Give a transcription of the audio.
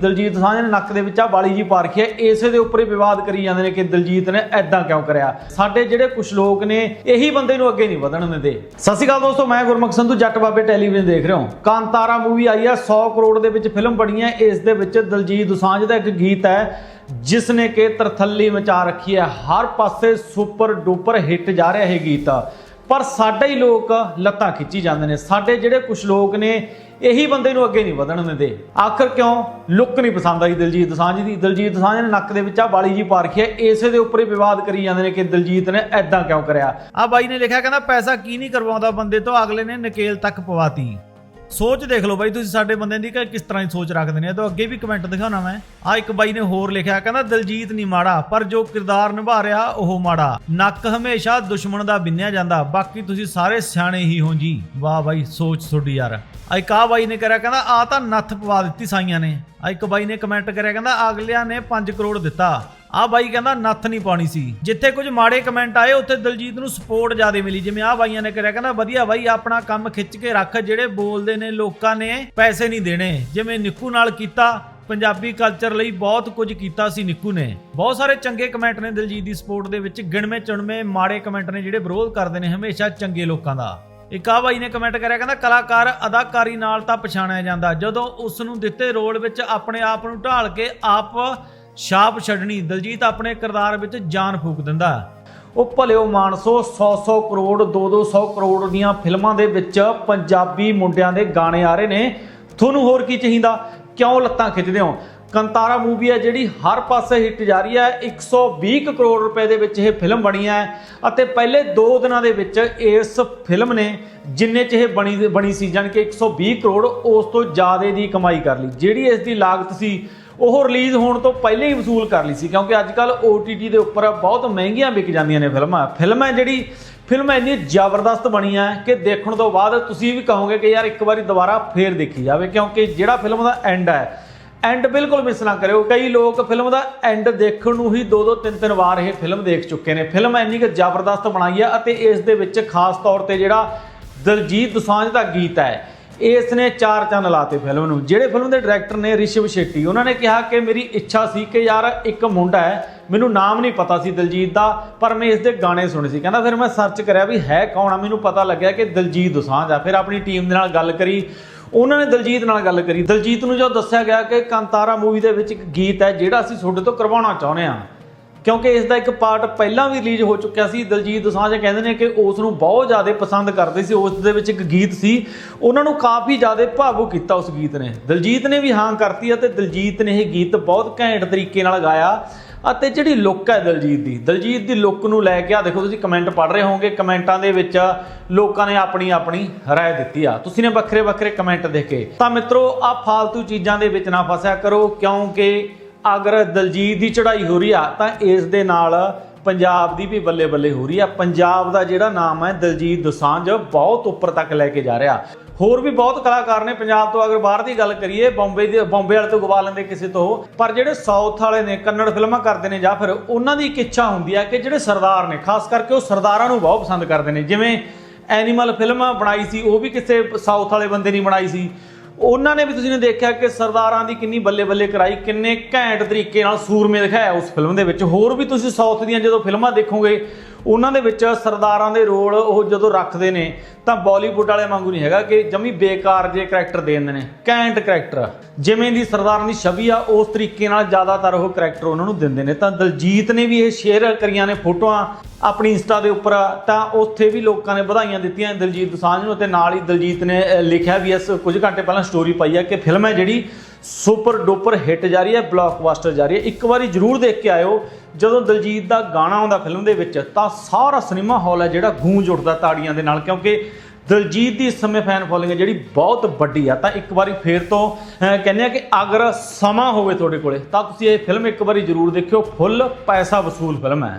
ਦਲਜੀਤ ਦੋਸਾਂਝ ਨੇ ਨੱਕ ਦੇ ਵਿੱਚ ਆ ਬਾਲੀ ਜੀ ਪਾ ਰੱਖੀ ਹੈ। ਇਸੇ ਦੇ ਉੱਪਰ ਹੀ ਵਿਵਾਦ ਕਰੀ ਜਾਂਦੇ ਨੇ ਕਿ ਦਲਜੀਤ ਨੇ ਐਦਾਂ ਕਿਉਂ ਕਰਿਆ? ਸਾਡੇ ਜਿਹੜੇ ਕੁਝ ਲੋਕ ਨੇ, ਇਹੀ ਬੰਦੇ ਨੂੰ ਅੱਗੇ ਨਹੀਂ ਵਧਣ ਦਿੰਦੇ। ਸਤਿ ਸ਼੍ਰੀ ਅਕਾਲ ਦੋਸਤੋ, ਮੈਂ ਗੁਰਮੁਖ ਸੰਧੂ, ਜੱਟ ਬਾਬੇ ਟੈਲੀਵਿਜ਼ਨ ਦੇਖ ਰਹੇ ਹੋ। ਕਾਂਤਾਰਾ ਮੂਵੀ ਆਈ ਹੈ 100 ਕਰੋੜ ਦੇ ਵਿੱਚ ਫਿਲਮ ਬਣੀ ਹੈ। ਇਸ ਦੇ ਵਿੱਚ ਦਲਜੀਤ ਦੋਸਾਂਝ ਦਾ ਇੱਕ ਗੀਤ ਹੈ, ਜਿਸ ਨੇ ਕਿ ਤਰਥੱਲੀ ਮਚਾ ਰੱਖੀ ਹੈ। ਹਰ ਪਾਸੇ ਸੁਪਰ ਡੂਪਰ ਹਿੱਟ ਜਾ ਰਿਹਾ ਇਹ ਗੀਤ। ਪਰ ਸਾਡੇ ਹੀ ਲੋਕ ਲੱਤਾਂ ਖਿੱਚੀ ਜਾਂਦੇ ਨੇ। ਸਾਡੇ ਜਿਹੜੇ ਕੁਝ ਲੋਕ ਨੇ, ਇਹੀ ਬੰਦੇ ਨੂੰ ਅੱਗੇ ਨਹੀਂ ਵਧਣ ਦਿੰਦੇ। ਆਖਰ ਕਿਉਂ? ਲੁੱਕ ਨਹੀਂ ਪਸੰਦ ਆਈ ਦਿਲਜੀਤ ਦੋਸਾਂਝ ਦੀ। ਦਿਲਜੀਤ ਦੋਸਾਂਝ ਨੇ ਨੱਕ ਦੇ ਵਿੱਚ ਆ ਬਾਲੀ ਜੀ ਪਾ ਰੱਖੀ ਹੈ। ਇਸੇ ਦੇ ਉੱਪਰ ਹੀ ਵਿਵਾਦ ਕਰੀ ਜਾਂਦੇ ਨੇ ਕਿ ਦਿਲਜੀਤ ਨੇ ਐਦਾਂ ਕਿਉਂ ਕਰਿਆ। ਆ ਬਾਈ ਨੇ ਲਿਖਿਆ, ਕਹਿੰਦਾ ਪੈਸਾ ਕੀ ਨਹੀਂ ਕਰਵਾਉਂਦਾ ਬੰਦੇ ਤੋਂ? ਅਗਲੇ ਨੇ ਨਕੇਲ ਤੱਕ ਪਵਾਤੀ। ਸੋਚ ਦੇਖ ਲਓ ਬਾਈ, ਤੁਸੀਂ ਸਾਡੇ ਬੰਦੇ ਦੀ ਕਿ ਕਿਸ ਤਰ੍ਹਾਂ ਦੀ ਸੋਚ ਰੱਖਦੇ ਨੇ। ਇਹ ਅੱਗੇ ਵੀ ਕਮੈਂਟ ਦਿਖਾਉਣਾ ਮੈਂ। ਆ ਇੱਕ ਬਾਈ ਨੇ ਹੋਰ ਲਿਖਿਆ, ਕਹਿੰਦਾ, ਦਿਲਜੀਤ ਨਹੀਂ ਮਾੜਾ, ਪਰ ਜੋ ਕਿਰਦਾਰ ਨਿਭਾ ਰਿਹਾ, ਉਹ ਮਾੜਾ। ਨੱਕ ਹਮੇਸ਼ਾ ਦੁਸ਼ਮਣ ਦਾ ਬਿੰਨਿਆ ਜਾਂਦਾ, ਬਾਕੀ ਤੁਸੀਂ ਸਾਰੇ ਸਿਆਣੇ ਹੀ ਹੋ ਜੀ। ਵਾਹ ਬਾਈ, ਸੋਚ ਤੁਹਾਡੀ ਯਾਰ। ਆ ਇੱਕ ਆ ਬਾਈ ਨੇ ਕਰਿਆ, ਕਹਿੰਦਾ ਆ ਤਾਂ ਨੱਥ ਪਵਾ ਦਿੱਤੀ ਸਾਈਆਂ ਨੇ। ਆ ਇੱਕ ਬਾਈ ਨੇ ਕਮੈਂਟ ਕਰਿਆ, ਕਹਿੰਦਾ, ਅਗਲਿਆਂ ਨੇ 5 ਕਰੋੜ ਦਿੱਤਾ। ਆ ਬਾਈ ਕਹਿੰਦਾ ਨੱਥ ਨਹੀਂ ਪਾਣੀ ਸੀ। ਜਿੱਥੇ ਕੁਝ ਮਾੜੇ ਕਮੈਂਟ ਆਏ, ਉੱਥੇ ਦਲਜੀਤ ਨੂੰ ਸਪੋਰਟ ਜ਼ਿਆਦਾ ਮਿਲੀ। ਜਿਵੇਂ ਆ ਬਾਈਆਂ ਨੇ ਕਰਿਆ, ਕਹਿੰਦਾ ਵਧੀਆ ਬਾਈ, ਆਪਣਾ ਕੰਮ ਖਿੱਚ ਕੇ ਰੱਖ, ਜਿਹੜੇ ਬੋਲਦੇ ਨੇ ਲੋਕਾਂ ਨੇ ਪੈਸੇ ਨਹੀਂ ਦੇਣੇ। ਜਿਵੇਂ ਨਿੱਕੂ ਨਾਲ ਕੀਤਾ, ਪੰਜਾਬੀ ਕਲਚਰ ਲਈ ਬਹੁਤ ਕੁਝ ਕੀਤਾ ਸੀ ਨਿੱਕੂ ਨੇ। ਬਹੁਤ ਸਾਰੇ ਚੰਗੇ ਕਮੈਂਟ ਨੇ ਦਿਲਜੀਤ ਦੀ ਸਪੋਰਟ ਦੇ ਵਿੱਚ। ਗਿਣਵੇਂ, ਚੁਣਵੇਂ, ਮਾੜੇ ਕਮੈਂਟ ਨੇ ਜਿਹੜੇ ਵਿਰੋਧ ਕਰਦੇ ਨੇ ਹਮੇਸ਼ਾ ਚੰਗੇ ਲੋਕਾਂ ਦਾ। ਇੱਕ ਆ ਬਾਈ ਨੇ ਕਮੈਂਟ ਕਰਿਆ, ਕਹਿੰਦਾ ਕਲਾਕਾਰ ਅਦਾਕਾਰੀ ਨਾਲ ਤਾਂ ਪਛਾਣਿਆ ਜਾਂਦਾ। ਜਦੋਂ ਉਸ ਨੂੰ ਦਿੱਤੇ ਰੋਲ ਵਿੱਚ ਆਪਣੇ ਆਪ ਨੂੰ ਢਾਲ ਕੇ ਆਪ ਛਾਪ ਛੱਡਣੀ ਦਲਜੀਤ ਆਪਣੇ ਕਿਰਦਾਰ ਵਿੱਚ ਜਾਨ ਫੂਕ ਦਿੰਦਾ। ਉਹ ਭਲਿਓ ਮਾਨਸੋ 100-100 ਕਰੋੜ 2-200 ਕਰੋੜ ਦੀਆਂ ਫਿਲਮਾਂ ਦੇ ਵਿੱਚ ਪੰਜਾਬੀ ਮੁੰਡਿਆਂ ਦੇ ਗਾਣੇ ਆ ਰਹੇ ਨੇ। ਤੁਹਾਨੂੰ ਹੋਰ ਕੀ ਚਾਹੀਦਾ? ਕਿਉਂ ਲੱਤਾਂ ਖਿੱਚਦੇ ਹੋ? ਕੰਤਾਰਾ ਮੂਵੀ ਹੈ ਜਿਹੜੀ ਹਰ ਪਾਸੇ ਹਿੱਟ ਜਾ ਰਹੀ ਹੈ। 120 ਕੁ ਕਰੋੜ ਰੁਪਏ ਦੇ ਵਿੱਚ ਇਹ ਫਿਲਮ ਬਣੀ ਹੈ ਅਤੇ ਪਹਿਲੇ 2 ਦਿਨਾਂ ਦੇ ਵਿੱਚ ਇਸ ਫਿਲਮ ਨੇ ਜਿੰਨੇ ਚ ਇਹ ਬਣੀ ਬਣੀ ਸੀ, ਜਾਣੀ ਕਿ 120 ਕਰੋੜ ਉਸ ਤੋਂ ਜ਼ਿਆਦਾ ਦੀ ਕਮਾਈ ਕਰ ਲਈ। ਜਿਹੜੀ ਇਸ ਦੀ ਲਾਗਤ ਸੀ ਉਹ ਰਿਲੀਜ਼ ਹੋਣ ਤੋਂ ਪਹਿਲੇ ਹੀ ਵਸੂਲ ਕਰ ਲਈ ਸੀ, ਕਿਉਂਕਿ ਅੱਜ ਕੱਲ OTT ਦੇ ਉੱਪਰ ਬਹੁਤ ਮਹਿੰਗੀਆਂ ਵਿਕ ਜਾਂਦੀਆਂ ਨੇ ਫਿਲਮਾਂ। ਫਿਲਮ ਹੈ ਜਿਹੜੀ, ਫਿਲਮ ਇੰਨੀ ਜ਼ਬਰਦਸਤ ਬਣੀ ਹੈ ਕਿ ਦੇਖਣ ਤੋਂ ਬਾਅਦ ਤੁਸੀਂ ਵੀ ਕਹੋਗੇ ਕਿ ਯਾਰ ਇੱਕ ਵਾਰੀ ਦੁਬਾਰਾ ਫੇਰ ਦੇਖੀ ਜਾਵੇ, ਕਿਉਂਕਿ ਜਿਹੜਾ ਫਿਲਮ ਦਾ ਐਂਡ ਹੈ ਐਂਡ ਬਿਲਕੁਲ ਮਿਸ ਨਾ ਕਰਿਓ। ਕਈ ਲੋਕ ਫਿਲਮ ਦਾ ਐਂਡ ਦੇਖਣ ਨੂੰ ਹੀ ਦੋ ਦੋ ਤਿੰਨ ਤਿੰਨ ਵਾਰ ਇਹ ਫਿਲਮ ਦੇਖ ਚੁੱਕੇ ਨੇ। ਫਿਲਮ ਇੰਨੀ ਕਿ ਜ਼ਬਰਦਸਤ ਬਣਾਈ ਹੈ ਅਤੇ ਇਸ ਦੇ ਵਿੱਚ ਖਾਸ ਤੌਰ ਤੇ ਜਿਹੜਾ ਦਲਜੀਤ ਦੋਸਾਂਝ ਦਾ ਗੀਤ ਹੈ ਇਸ ਨੇ ਚਾਰ ਚੰਨ ਲਾਤੇ ਫਿਲਮ ਨੂੰ। ਜਿਹੜੇ ਫਿਲਮ ਦੇ ਡਾਇਰੈਕਟਰ ਨੇ ਰਿਸ਼ਵ ਸ਼ੇਟੀ, ਉਹਨਾਂ ਨੇ ਕਿਹਾ ਕਿ ਮੇਰੀ ਇੱਛਾ ਸੀ ਕਿ ਯਾਰ ਇੱਕ ਮੁੰਡਾ ਹੈ, ਮੈਨੂੰ ਨਾਮ ਨਹੀਂ ਪਤਾ ਸੀ ਦਲਜੀਤ ਦਾ, ਪਰ ਮੈਂ ਇਸ ਦੇ ਗਾਣੇ ਸੁਣੇ ਸੀ। ਕਹਿੰਦਾ, ਫਿਰ ਮੈਂ ਸਰਚ ਕਰਿਆ ਵੀ ਹੈ ਕੌਣ ਆ? ਮੈਨੂੰ ਪਤਾ ਲੱਗਿਆ ਕਿ ਦਲਜੀਤ ਦੋਸਾਂਝ ਆ। ਫਿਰ ਆਪਣੀ ਟੀਮ ਦੇ ਨਾਲ ਗੱਲ ਕਰੀ। ਉਹਨਾਂ ਨੇ ਦਲਜੀਤ ਨਾਲ ਗੱਲ ਕਰੀ। ਦਲਜੀਤ ਨੂੰ ਜੋ ਦੱਸਿਆ ਗਿਆ ਕਿ ਕਾਂਤਾਰਾ ਮੂਵੀ ਦੇ ਵਿੱਚ ਇੱਕ ਗੀਤ ਹੈ, ਜਿਹੜਾ ਅਸੀਂ ਤੁਹਾਡੇ ਤੋਂ ਕਰਵਾਉਣਾ ਚਾਹੁੰਦੇ ਹਾਂ ਕਿਉਂਕਿ ਇਸ ਦਾ ਇੱਕ ਪਾਰਟ ਪਹਿਲਾਂ ਵੀ ਰਿਲੀਜ਼ ਹੋ ਚੁੱਕਿਆ ਸੀ ਦਲਜੀਤ ਦੋਸਾਂਝ ਕਹਿੰਦੇ ਨੇ ਕਿ ਉਸ ਨੂੰ ਬਹੁਤ ਜ਼ਿਆਦਾ ਪਸੰਦ ਕਰਦੇ ਸੀ ਉਸ ਦੇ ਵਿੱਚ ਇੱਕ ਗੀਤ ਸੀ ਉਹਨਾਂ ਨੂੰ ਕਾਫੀ ਜ਼ਿਆਦਾ ਭਾਵੁਕ ਕੀਤਾ ਉਸ ਗੀਤ ਨੇ ਦਲਜੀਤ ਨੇ ਵੀ ਹਾਂ ਕਰਤੀ ਅਤੇ ਦਲਜੀਤ ਨੇ ਇਹ ਗੀਤ ਬਹੁਤ ਘੈਂਟ ਤਰੀਕੇ ਨਾਲ ਗਾਇਆ ਅਤੇ ਜਿਹੜੀ ਲੁੱਕ ਹੈ ਦਲਜੀਤ ਦੀ ਦਲਜੀਤ ਦੀ ਲੁੱਕ ਨੂੰ ਲੈ ਕੇ ਆ ਦੇਖੋ ਤੁਸੀਂ ਕਮੈਂਟ ਪੜ੍ਹ ਰਹੇ ਹੋਵੋਗੇ ਕਮੈਂਟਾਂ ਦੇ ਵਿੱਚ ਲੋਕਾਂ ਨੇ ਆਪਣੀ ਆਪਣੀ رائے ਦਿੱਤੀ ਆ ਤੁਸੀਂ ਨੇ ਵੱਖਰੇ ਵੱਖਰੇ ਕਮੈਂਟ ਦੇਖੇ ਤਾਂ ਮਿੱਤਰੋ ਆ ਫਾਲਤੂ ਚੀਜ਼ਾਂ ਦੇ ਵਿੱਚ ਨਾ ਫਸਿਆ ਕਰੋ ਕਿਉਂਕਿ ਅਗਰ ਦਲਜੀਤ ਦੀ ਚੜ੍ਹਾਈ ਹੋ ਰਹੀ ਆ, ਤਾਂ ਇਸ ਦੇ ਨਾਲ ਪੰਜਾਬ ਦੀ ਵੀ ਬੱਲੇ ਬੱਲੇ ਹੋ ਰਹੀ ਆ। ਪੰਜਾਬ ਦਾ ਜਿਹੜਾ ਨਾਮ ਹੈ, ਦਲਜੀਤ ਦੋਸਾਂਝ ਬਹੁਤ ਉੱਪਰ ਤੱਕ ਲੈ ਕੇ ਜਾ ਰਿਹਾ। ਹੋਰ ਵੀ ਬਹੁਤ ਕਲਾਕਾਰ ਨੇ ਪੰਜਾਬ ਤੋਂ। ਅਗਰ ਬਾਹਰ ਦੀ ਗੱਲ ਕਰੀਏ, ਬੰਬੇ ਦੇ ਬੰਬੇ ਵਾਲੇ ਤੋਂ ਗਵਾ ਲੈਂਦੇ ਕਿਸੇ ਤੋਂ। ਪਰ ਜਿਹੜੇ ਸਾਊਥ ਵਾਲੇ ਨੇ, ਕੰਨੜ ਫਿਲਮਾਂ ਕਰਦੇ ਨੇ ਜਾਂ ਫਿਰ ਉਹਨਾਂ ਦੀ ਇੱਕ ਇੱਛਾ ਹੁੰਦੀ ਹੈ ਕਿ ਜਿਹੜੇ ਸਰਦਾਰ ਨੇ, ਖਾਸ ਕਰਕੇ ਉਹ ਸਰਦਾਰਾਂ ਨੂੰ ਬਹੁਤ ਪਸੰਦ ਕਰਦੇ ਨੇ। ਜਿਵੇਂ ਐਨੀਮਲ ਫਿਲਮ ਬਣਾਈ ਸੀ, ਉਹ ਵੀ ਕਿਸੇ ਸਾਊਥ ਵਾਲੇ ਬੰਦੇ ਨਹੀਂ ਬਣਾਈ ਸੀ। ਉਹਨਾਂ ਨੇ ਵੀ ਤੁਸੀਂ ਨੇ ਦੇਖਿਆ ਕਿ ਸਰਦਾਰਾਂ ਦੀ ਕਿੰਨੀ ਬੱਲੇ ਬੱਲੇ ਕਰਾਈ, ਕਿੰਨੇ ਘੈਂਟ ਤਰੀਕੇ ਨਾਲ ਸੂਰਮੇ ਦਿਖਾਇਆ ਉਸ ਫਿਲਮ ਦੇ ਵਿੱਚ। ਹੋਰ ਵੀ ਤੁਸੀਂ ਸਾਊਥ ਦੀਆਂ ਜਦੋਂ ਫਿਲਮਾਂ ਦੇਖੋਗੇ, ਉਹਨਾਂ ਦੇ ਵਿੱਚ ਸਰਦਾਰਾਂ ਦੇ ਰੋਲ ਉਹ ਜਦੋਂ ਰੱਖਦੇ ਨੇ, ਤਾਂ ਬਾਲੀਵੁੱਡ ਵਾਲੇ ਵਾਂਗੂ ਨਹੀਂ ਹੈਗਾ ਕਿ ਜਮੀ ਬੇਕਾਰ ਜੇ ਕਰੈਕਟਰ ਦੇ ਦਿੰਦੇ ਨੇ। ਕੈਂਟ ਕਰੈਕਟਰ ਜਿਵੇਂ ਦੀ ਸਰਦਾਰਾਂ ਦੀ ਛਵੀ ਆ, ਉਸ ਤਰੀਕੇ ਨਾਲ ਜ਼ਿਆਦਾਤਰ ਉਹ ਕਰੈਕਟਰ ਉਹਨਾਂ ਨੂੰ ਦਿੰਦੇ ਨੇ। ਤਾਂ ਦਲਜੀਤ ਨੇ ਵੀ ਇਹ ਸ਼ੇਅਰ ਕਰੀਆਂ ਨੇ ਫੋਟੋਆਂ ਆਪਣੀ ਇੰਸਟਾ ਦੇ ਉੱਪਰ ਤਾਂ ਉੱਥੇ ਵੀ ਲੋਕਾਂ ਨੇ ਵਧਾਈਆਂ ਦਿੱਤੀਆਂ ਦਲਜੀਤ ਦੋਸਾਂਝ ਨੂੰ ਤੇ ਨਾਲ ਹੀ ਦਲਜੀਤ ਨੇ ਲਿਖਿਆ ਵੀ ਇਸ ਕੁਝ ਘੰਟੇ ਪਹਿਲਾਂ ਸਟੋਰੀ ਪਾਈ ਹੈ ਕਿ ਫਿਲਮ ਹੈ ਜਿਹੜੀ ਸੁਪਰ ਡੁਪਰ ਹਿੱਟ ਜਾ ਰਹੀ ਹੈ ਬਲੌਕਬਸਟਰ ਜਾ ਰਹੀ ਹੈ। ਇੱਕ ਵਾਰੀ ਜਰੂਰ ਦੇਖ ਕੇ ਆਇਓ, ਜਦੋਂ ਦਲਜੀਤ ਦਾ ਗਾਣਾ ਆਉਂਦਾ ਫਿਲਮ ਦੇ ਵਿੱਚ, ਤਾਂ ਸਾਰਾ ਸਿਨੇਮਾ ਹਾਲ ਹੈ ਜਿਹੜਾ ਗੂੰਜ ਉੱਠਦਾ ਤਾੜੀਆਂ ਦੇ ਨਾਲ, ਕਿਉਂਕਿ ਦਲਜੀਤ ਦੀ ਇਸ ਸਮੇਂ ਫੈਨ ਫੋਲੋਇੰਗ ਹੈ ਜਿਹੜੀ ਬਹੁਤ ਵੱਡੀ ਆ। ਤਾਂ ਇੱਕ ਵਾਰੀ ਫੇਰ ਤੋਂ ਕਹਿੰਦੇ ਆ ਕਿ ਅਗਰ ਸਮਾਂ ਹੋਵੇ ਤੁਹਾਡੇ ਕੋਲੇ, ਤਾਂ ਤੁਸੀਂ ਇਹ ਫਿਲਮ ਇੱਕ ਵਾਰੀ ਜਰੂਰ ਦੇਖਿਓ ਫੁੱਲ ਪੈਸਾ ਵਸੂਲ ਫਿਲਮ ਹੈ।